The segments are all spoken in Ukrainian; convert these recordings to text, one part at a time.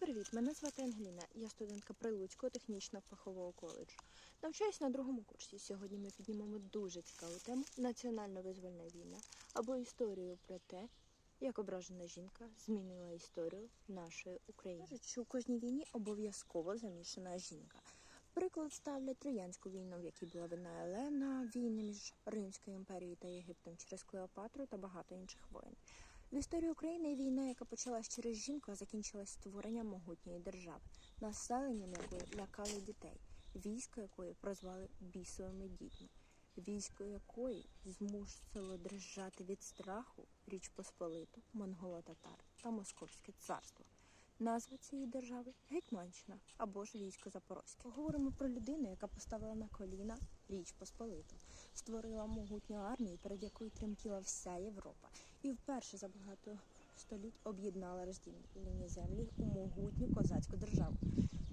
привіт! Мене звати Ангеліна. Я студентка Прилуцького технічного фахового коледжу. Навчаюсь на другому курсі. Сьогодні ми піднімемо дуже цікаву тему національно-визвольна війна або історію про те, як ображена жінка змінила історію нашої України. Кажуть, що у кожній війні обов'язково замішана жінка. Приклад ставлять Троянську війну, в якій була вина Елена, війни між Римською імперією та Єгиптом через Клеопатру та багато інших воєн. В історії України війна, яка почалась через жінку, а закінчилась створенням могутньої держави, населенням якої лякали дітей, військо якої прозвали бісовими дітьми, військо якої змусило дрижати від страху Річ Посполиту, монголо-татар та Московське царство. Назва цієї держави Гетьманщина або ж військо Запорозьке. Говоримо про людину, яка поставила на коліна Річ Посполиту, створила могутню армію, перед якою тремтіла вся Європа, і вперше за багато століть об'єднала розділені землі у могутню козацьку державу.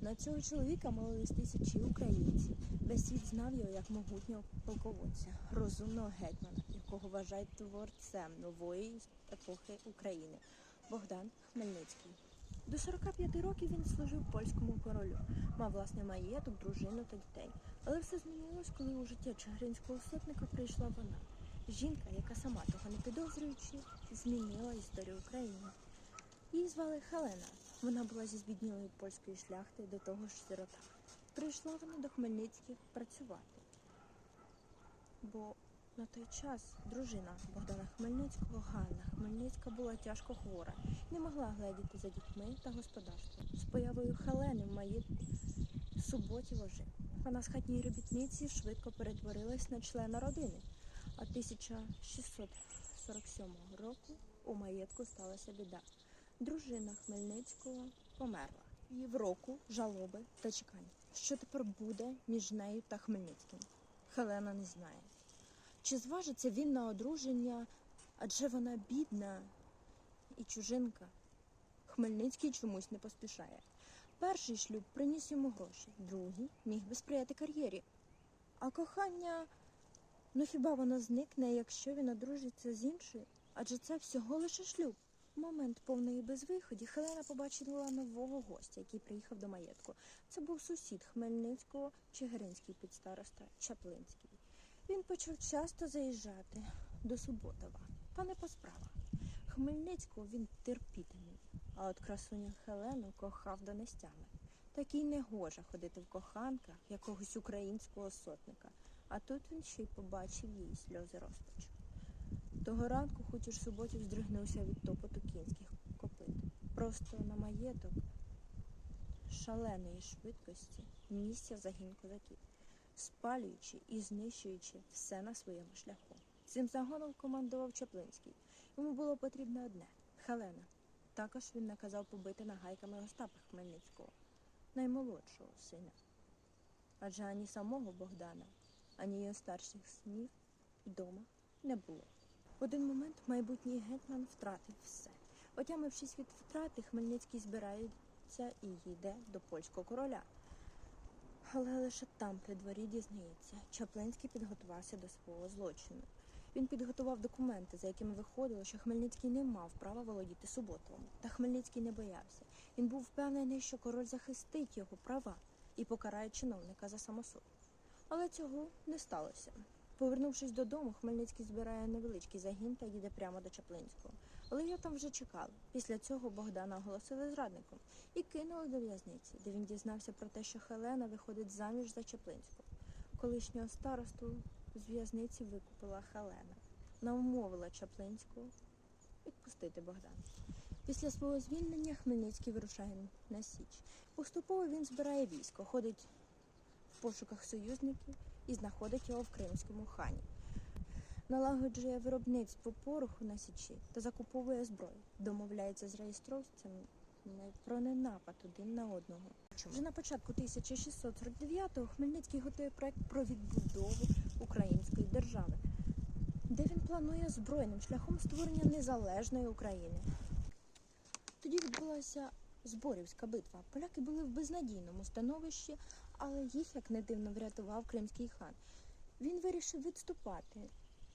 На цього чоловіка молились тисячі українців. Весь світ знав його як могутнього полководця, розумного гетьмана, якого вважають творцем нової епохи України Богдан Хмельницький. До 45 років він служив польському королю, мав власний маєток, дружину та дітей. Але все змінилось, коли у життя чигиринського сотника прийшла вона. Жінка, яка сама того не підозрюючи, змінила історію України. Її звали Хелена. Вона була зі збіднілої польської шляхти, до того ж сирота. Прийшла вона до Хмельницьких працювати. Бо на той час дружина Богдана Хмельницького, Ганна Хмельницька, була тяжко хвора, не могла гледіти за дітьми та господарством. З появою Хелени в маї суботі ожив. Вона з хатньої робітниці швидко перетворилась на члена родини. А 1647 року у маєтку сталася біда. Дружина Хмельницького померла. І в року жалоби та чекання. Що тепер буде між нею та Хмельницьким? Хелена не знає. Чи зважиться він на одруження, адже вона бідна і чужинка? Хмельницький чомусь не поспішає. Перший шлюб приніс йому гроші, другий міг би сприяти кар'єрі. А кохання, ну хіба воно зникне, якщо він одружиться з іншою? Адже це всього лише шлюб. Момент повної безвиході Хелена побачила нового гостя, який приїхав до маєтку. Це був сусід Хмельницького, Чигиринський підстароста Чаплинський. Він почав часто заїжджати до Суботова, та не по справах. Хмельницького він терпіти не міг, а от красуню Хелену кохав до нестями. Такий негоже ходити в коханках якогось українського сотника. А тут він ще й побачив її сльози розпачу. Того ранку хутір суботів здригнувся від топоту кінських копит. Просто на маєток шаленої швидкості нісся загін козаків, спалюючи і знищуючи все на своєму шляху. Цим загоном командував Чаплинський. Йому було потрібно одне Хелена. Також він наказав побити нагайками Остапа Хмельницького, наймолодшого сина. Адже ані самого Богдана, ані його старших синів вдома не було. В один момент майбутній гетьман втратив все. Отямившись від втрати, Хмельницький збирається і йде до польського короля. Але лише там при дворі дізнається, Чаплинський підготувався до свого злочину. Він підготував документи, за якими виходило, що Хмельницький не мав права володіти Суботовим. Та Хмельницький не боявся. Він був впевнений, що король захистить його права і покарає чиновника за самосуд. Але цього не сталося. Повернувшись додому, Хмельницький збирає невеличкий загін та їде прямо до Чаплинського. Але його там вже чекали. Після цього Богдана оголосили зрадником і кинули до в'язниці, де він дізнався про те, що Хелена виходить заміж за Чаплинського. Колишнього старосту з в'язниці викупила Хелена, намовила Чаплинського відпустити Богдана. Після свого звільнення Хмельницький вирушає на Січ. Поступово він збирає військо, ходить в пошуках союзників і знаходить його в Кримському хані. Налагоджує виробництво пороху на Січі та закуповує зброю. Домовляється з реєстровцями про ненапад один на одного. Вже на початку 1649-го Хмельницький готує проект про відбудову української держави, де він планує збройним шляхом створення незалежної України. Тоді відбулася Зборівська битва. Поляки були в безнадійному становищі, але їх, як не дивно, врятував кримський хан. Він вирішив відступати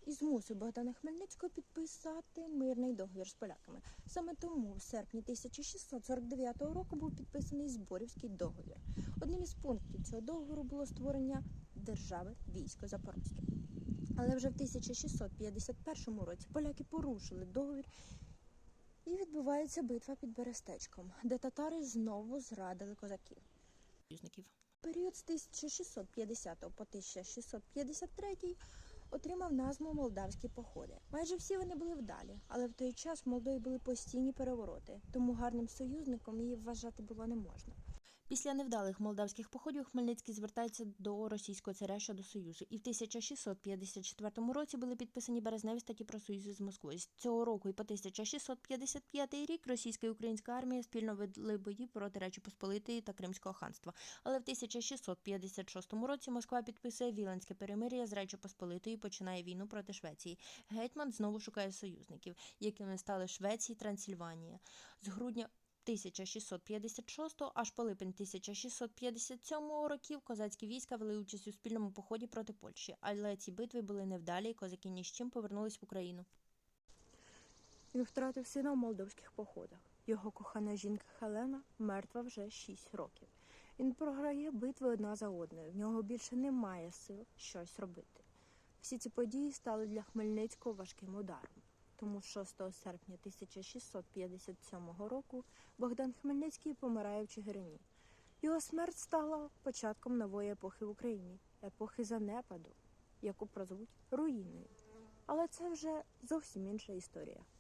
і змусив Богдана Хмельницького підписати мирний договір з поляками. Саме тому в серпні 1649 року був підписаний Зборівський договір. Одним із пунктів цього договору було створення держави військо Запорозьке. Але вже в 1651 році поляки порушили договір і відбувається битва під Берестечком, де татари знову зрадили козаків. Період з 1650 по 1653 отримав назву Молдавські походи. Майже всі вони були вдалі, але в той час в Молдові були постійні перевороти, тому гарним союзником її вважати було не можна. Після невдалих молдавських походів Хмельницький звертається до російського царя щодо союзу, і в 1654 році були підписані березневі статті про союзи з Москвою. З цього року і по 1655 рік російська і українська армія спільно вели бої проти Речі Посполитої та Кримського ханства. Але в 1656 році Москва підписує Віленське перемир'я з Речі Посполитої і починає війну проти Швеції. Гетьман знову шукає союзників, якими стали Швеція і Трансильванія. З грудня 1656 аж по липень 1657 років козацькі війська вели участь у спільному поході проти Польщі, але ці битви були невдалі, і козаки ні з чим повернулись в Україну. Він втратив сина в молдовських походах. Його кохана жінка Хелена мертва вже 6 років. Він програє битви одна за одною. В нього більше немає сил щось робити. Всі ці події стали для Хмельницького важким ударом. Тому 6 серпня 1657 року Богдан Хмельницький помирає в Чигирині. Його смерть стала початком нової епохи в Україні, епохи занепаду, яку прозвуть руїною. Але це вже зовсім інша історія.